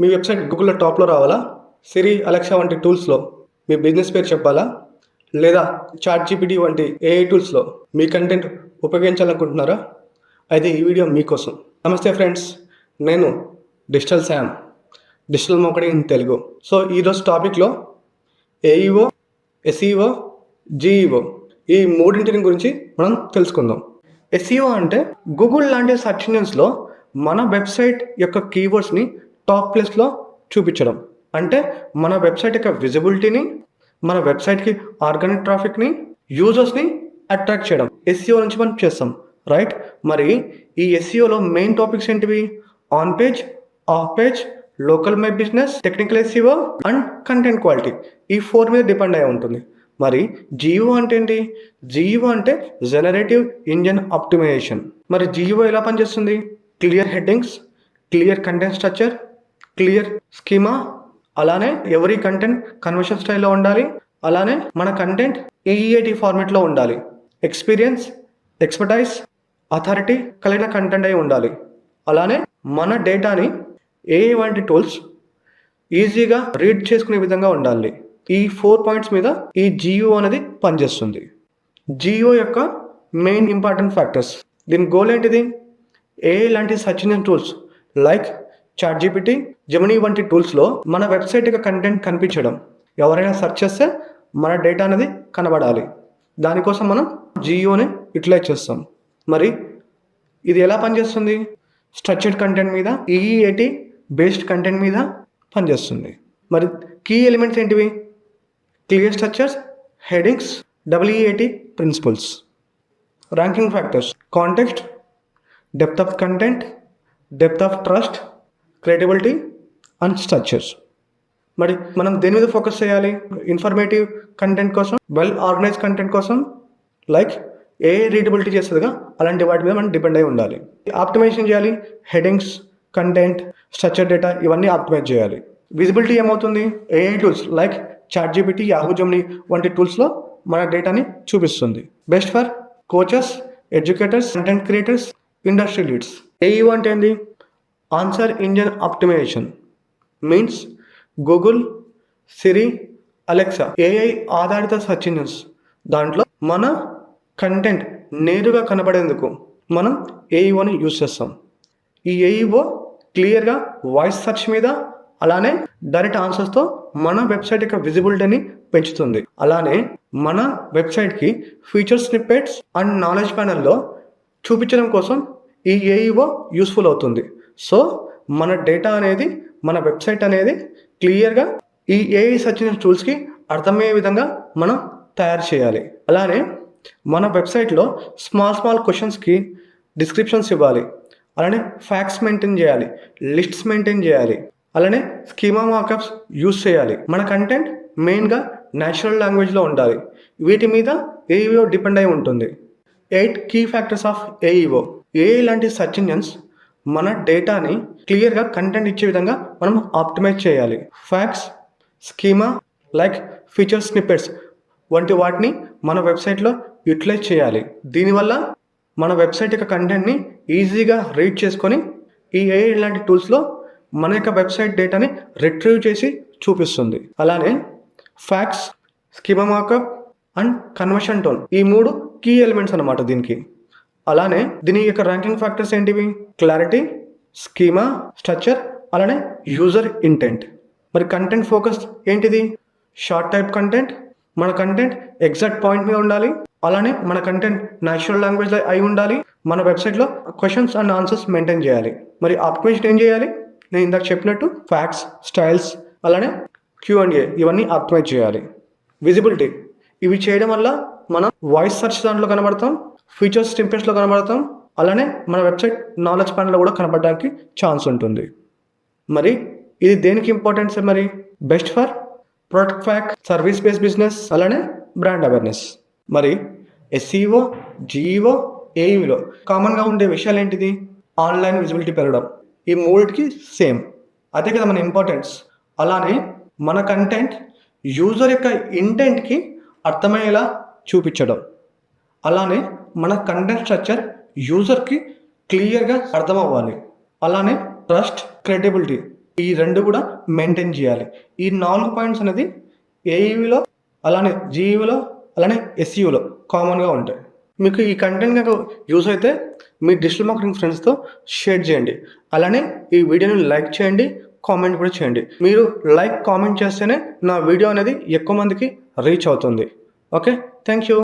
మీ website గూగుల్లో టాప్లో రావాలా? సిరి అలెక్సా వంటి టూల్స్లో మీ బిజినెస్ పేరు చెప్పాలా? లేదా చాట్ జీపీటీ వంటి ఏఐ టూల్స్లో మీ కంటెంట్ ఉపయోగించాలనుకుంటున్నారా? అయితే ఈ వీడియో మీకోసం. నమస్తే ఫ్రెండ్స్ నేను డిజిటల్ శామ్ డిజిటల్ మొక్కడి ఇన్ తెలుగు. సో ఈరోజు టాపిక్లో ఏఈఓ ఎస్ఈఓ జీఈఓ ఈ మూడింటిని గురించి మనం తెలుసుకుందాం. ఎస్ఈఓ అంటే గూగుల్ లాంటి సర్చ్ ఇంజిన్స్లో మన వెబ్సైట్ యొక్క కీవర్డ్స్ని టాప్ ప్లేస్లో చూపించడం. అంటే మన వెబ్సైట్ యొక్క విజిబిలిటీని మన వెబ్సైట్కి ఆర్గానిక్ ట్రాఫిక్ని యూజర్స్ని అట్రాక్ట్ చేయడం. ఎస్సీఓ నుంచి మనం చేస్తాం రైట్? మరి ఈ ఎస్సీఓలో మెయిన్ టాపిక్స్ ఏంటివి? On page off page local my business technical SEO and content quality. ఈ ఫోర్ మీద డిపెండ్ అయి ఉంటుంది. మరి జియో అంటే ఏంటి? జియో అంటే జనరేటివ్ ఇంజన్ ఆప్టిమైజేషన్. మరి జియో ఎలా పనిచేస్తుంది? Clear headings clear content structure clear schema? అలానే ఎవరి కంటెంట్ కన్వర్షన్ స్టైల్లో ఉండాలి? అలానే మన కంటెంట్ ఈఈఐటి ఫార్మేట్లో ఉండాలి. ఎక్స్పీరియన్స్ ఎక్స్పర్టైజ్ అథారిటీ కలిగిన కంటెంట్ అయి ఉండాలి. అలానే మన డేటాని ఏ వంటి టూల్స్ ఈజీగా రీడ్ చేసుకునే విధంగా ఉండాలి. ఈ ఫోర్ పాయింట్స్ మీద ఈ జియో అనేది పనిచేస్తుంది. జియో యొక్క మెయిన్ ఇంపార్టెంట్ ఫ్యాక్టర్స్. దీని గోల్ ఏంటిది? ఏ లాంటి search engine tools like chat GPT Gemini వంటి టూల్స్లో మన వెబ్సైట్ యొక్క కంటెంట్ కనిపించడం. ఎవరైనా సెర్చ్ చేస్తే మన డేటా అనేది కనబడాలి. దానికోసం మనం జియోని యూటిలైజ్ చేస్తాం. మరి ఇది ఎలా పనిచేస్తుంది? స్ట్రక్చర్డ్ కంటెంట్ మీద ఈఈఏటి బేస్డ్ కంటెంట్ మీద పనిచేస్తుంది. మరి కీ ఎలిమెంట్స్ ఏంటివి? Clear structures headings WAT principles ranking factors context depth of content depth of trust credibility and structures మరి మనం దేని మీద ఫోకస్ చేయాలి? ఇన్ఫర్మేటివ్ కంటెంట్ కోసం వెల్ ఆర్గనైజ్ కంటెంట్ కోసం? లైక్ ఏ రీడబిలిటీ చేస్తుందిగా? అలాంటి వాటి మీద మనం డిపెండ్ అయి ఉండాలి. ఆప్టిమైజేషన్ చేయాలి హెడింగ్స్ కంటెంట్ స్ట్రక్చర్ డేటా ఇవన్నీ ఆప్టిమైజ్ చేయాలి. విజిబిలిటీ ఏమవుతుంది? AI tools like chat GPT Yahoo Gemini వంటి టూల్స్లో మన డేటాని చూపిస్తుంది. Best for coaches educators content creators industry leads AE అంటే ఏంది? Answer engine optimisation means Google Siri Alexa AI ఆధారిత సర్చ్ ఇంజిన్స్ దాంట్లో మన కంటెంట్ నేరుగా కనబడేందుకు మనం ఏఈఓని యూజ్ చేస్తాం. ఈ ఏఈఓ క్లియర్గా వాయిస్ సెర్చ్ మీద అలానే డైరెక్ట్ ఆన్సర్స్తో మన వెబ్సైట్ యొక్క విజిబిలిటీని పెంచుతుంది. అలానే మన వెబ్సైట్కి ఫీచర్ స్నిప్పెట్స్ అండ్ నాలెడ్జ్ ప్యానల్లో చూపించడం కోసం ఈ ఏఈఓ యూస్ఫుల్ అవుతుంది. సో మన డేటా అనేది మన వెబ్సైట్ అనేది క్లియర్గా ఈ ఏఐ సర్చ్ టూల్స్కి అర్థమయ్యే విధంగా మనం తయారు చేయాలి. అలానే మన వెబ్సైట్లో స్మాల్ స్మాల్ క్వశ్చన్స్కి డిస్క్రిప్షన్స్ ఇవ్వాలి. అలానే ఫ్యాక్ట్స్ మెయింటైన్ చేయాలి. లిస్ట్స్ మెయింటైన్ చేయాలి. అలానే స్కీమా మార్కప్స్ యూస్ చేయాలి. మన కంటెంట్ మెయిన్గా నేచురల్ లాంగ్వేజ్లో ఉండాలి. వీటి మీద ఏఈఓ డిపెండ్ అయి ఉంటుంది. Eight key factors of AEO ఏ లాంటి సర్చ్ ఇంజన్స్ మన డేటాని క్లియర్గా కంటెంట్ ఇచ్చే విధంగా మనం ఆప్టిమైజ్ చేయాలి. FAQs schema like feature snippets వంటి వాటిని మన వెబ్సైట్లో యూటిలైజ్ చేయాలి. దీనివల్ల మన వెబ్సైట్ యొక్క కంటెంట్ని ఈజీగా రీడ్ చేసుకొని ఈ ఏఐ లాంటి టూల్స్లో మన యొక్క వెబ్సైట్ డేటాని రిట్రీవ్ చేసి చూపిస్తుంది. అలానే FAQs schema markup and conversion tone ఈ మూడు కీ ఎలిమెంట్స్ అనమాట దీనికి. అలానే దీని యొక్క ర్యాంకింగ్ ఫ్యాక్టర్స్ ఏంటివి? క్లారిటీ స్కీమా స్ట్రక్చర్ అలానే యూజర్ ఇంటెంట్ మరి కంటెంట్ ఫోకస్ ఏంటిది? షార్ట్ టైప్ కంటెంట్ మన కంటెంట్ ఎగ్జాక్ట్ పాయింట్ మీద ఉండాలి. అలానే మన కంటెంట్ నేచురల్ లాంగ్వేజ్ అయి ఉండాలి. మన వెబ్సైట్లో క్వశ్చన్స్ అండ్ ఆన్సర్స్ మెయింటైన్ చేయాలి. మరి ఆప్టిమైజేషన్ ఏం చేయాలి? నేను ఇందాక చెప్పినట్టు ఫ్యాక్ట్స్ స్టైల్స్ అలానే క్యూ అండ్ ఏ ఇవన్నీ ఆప్టిమైజ్ చేయాలి. విజిబిలిటీ ఇవి చేయడం వల్ల మనం వాయిస్ సెర్చ్ దాంట్లో కనబడతాం ఫీచర్స్ టింపెస్ట్లో కనబడతాం అలానే మన వెబ్సైట్ నాలెడ్జ్ ప్యానల్లో కూడా కనబడడానికి ఛాన్స్ ఉంటుంది. మరి ఇది దేనికి ఇంపార్టెన్స్ మరి? Best for product FAQ service based business అలానే బ్రాండ్ అవేర్నెస్ మరి ఎస్ఈఓ జీఈఓ ఏఈలో కామన్గా ఉండే విషయాలు ఏంటిది? ఆన్లైన్ విజిబిలిటీ పెరగడం. ఈ మూడిటికి సేమ్ అదే కదా మన ఇంపార్టెన్స్ అలానే మన కంటెంట్ యూజర్ యొక్క ఇంటెంట్కి అర్థమయ్యేలా చూపించడం. అలానే మన కంటెంట్ స్ట్రక్చర్ యూజర్కి క్లియర్గా అర్థం అవ్వాలి అలానే ట్రస్ట్ క్రెడిబిలిటీ ఈ రెండు కూడా మెయింటైన్ చేయాలి. ఈ నాలుగు పాయింట్స్ అనేది ఏఈవిలో అలానే జీఈలో అలానే ఎస్ఈలో కామన్గా ఉంటాయి. మీకు ఈ కంటెంట్ కనుక యూస్ అయితే మీ డిజిటల్ మార్కెటింగ్ ఫ్రెండ్స్తో షేర్ చేయండి. అలానే ఈ వీడియోని లైక్ చేయండి కామెంట్ కూడా చేయండి. మీరు లైక్ కామెంట్ చేస్తేనే నా వీడియో అనేది ఎక్కువ మందికి రీచ్ అవుతుంది. Okay, thank you.